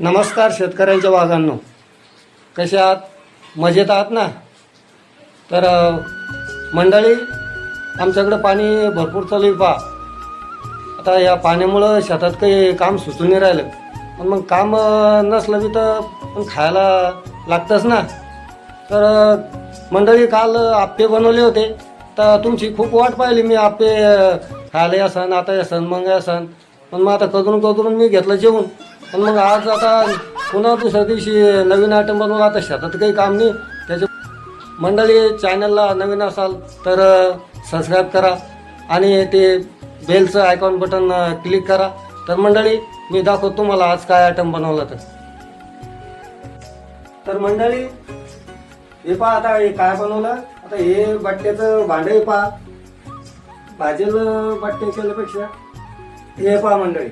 नमस्कार शेतकऱ्यांच्या वाघांनो. कसे आहात? मजेत आहात ना? तर मंडळी आमच्याकडं पाणी भरपूर चालू आहे पा आता या पाण्यामुळं शेतात काही काम सुचून नाही राहिलं. पण मग काम नसलं बी तर पण खायला लागतंच ना. तर मंडळी काल आप्पे बनवले होते. तर तुमची खूप वाट पाहिली मी आप्पे खायला या सण आता यासन मग यासन पण मग आता करून कगरून मी घेतलं जेवून पण मग आज आता पुन्हा दुसऱ्या दिवशी नवीन आयटम बनवून आता शेतात काही काम नाही. त्याच्या मंडळी चॅनलला नवीन असाल तर सबस्क्राईब करा. आणि ते बेलचं आयकॉन बटन क्लिक करा. तर मंडळी मी दाखवतो तुम्हाला आज काय आयटम बनवला तर. तर मंडळी हे पहा आता हे काय बनवलं. आता हे बट्ट्याचं भांडं हे पहा. भाजेल बट्टे केल्यापेक्षा हे पहा मंडळी.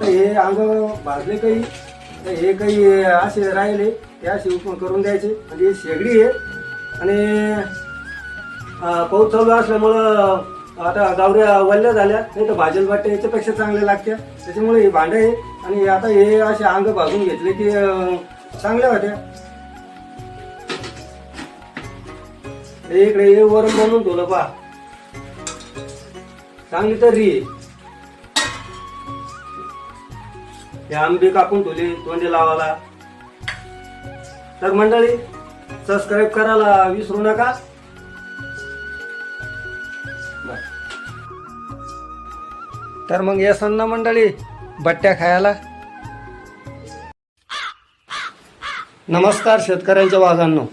हे अंग भाजले काही हे काही असे राहिले ते असे उप करून द्यायचे. म्हणजे शेगडी आहे. आणि पाऊस चालू असल्यामुळं आता गावऱ्या वल्ल्या झाल्या. नाही तर भाजल वाटते याच्यापेक्षा चांगल्या लागत्या. त्याच्यामुळे हे भांडं आहे. आणि आता हे असे अंग भाजून घेतले की चांगल्या होत्या. इकडे हे वरण बनवून ठेवलं पहा. चांगली तर्री आहे. हे आंबे कापून ठेवले तोंडे लावायला. तर मंडळी सबस्क्राईब करायला विसरू नका. तर मग या ना मंडळी बट्ट्या खायला. नमस्कार शेतकऱ्यांच्या वाघांनो.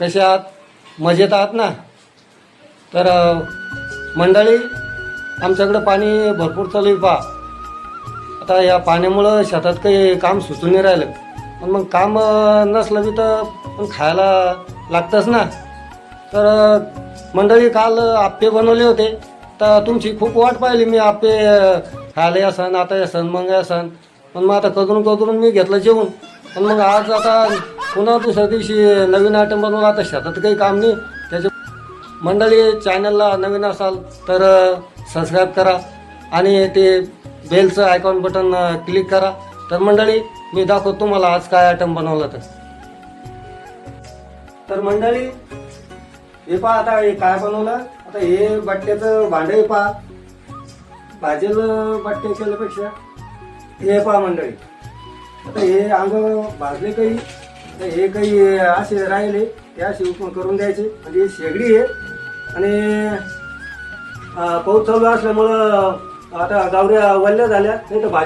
कसे आहात? मजेत आहात ना? तर मंडळी आमच्याकडं पाणी भरपूर चालू आहे पहा. आता या पाण्यामुळं शेतात काही काम सुचून नाही राहिलं. पण मग काम नसलं बी तर पण खायला लागतंच ना. तर मंडळी काल आप्पे बनवले होते. तर तुमची खूप वाट पाहिली मी आप्पे खायला यासन आता यासन मग यासन. पण मग आता कदरून कदरून मी घेतलं जेवून. पण मग आज आता पुन्हा दुसऱ्या दिवशी नवीन आयटम बनवला आता शेतात काही काम नाही. त्याच्या मंडळी चॅनलला नवीन असाल तर सबस्क्राईब करा. आणि ते बेलचं आयकॉन बटन क्लिक करा. तर मंडळी मी दाखवतो तुम्हाला आज काय आयटम बनवला तर. तर मंडळी हे पहा आता हे काय बनवलं? आता हे बट्ट्याचं भांडे पहा. भाजेल बट्टे केल्यापेक्षा हे पहा मंडळी. आता हे अंग भाजले काही तर हे काही असे राहिले ते असे करून द्यायचे. म्हणजे शेगडी आहे. आणि पाऊस चालू असल्यामुळं आता गावऱ्या वल्ल्या झाल्या नाही तर भाजी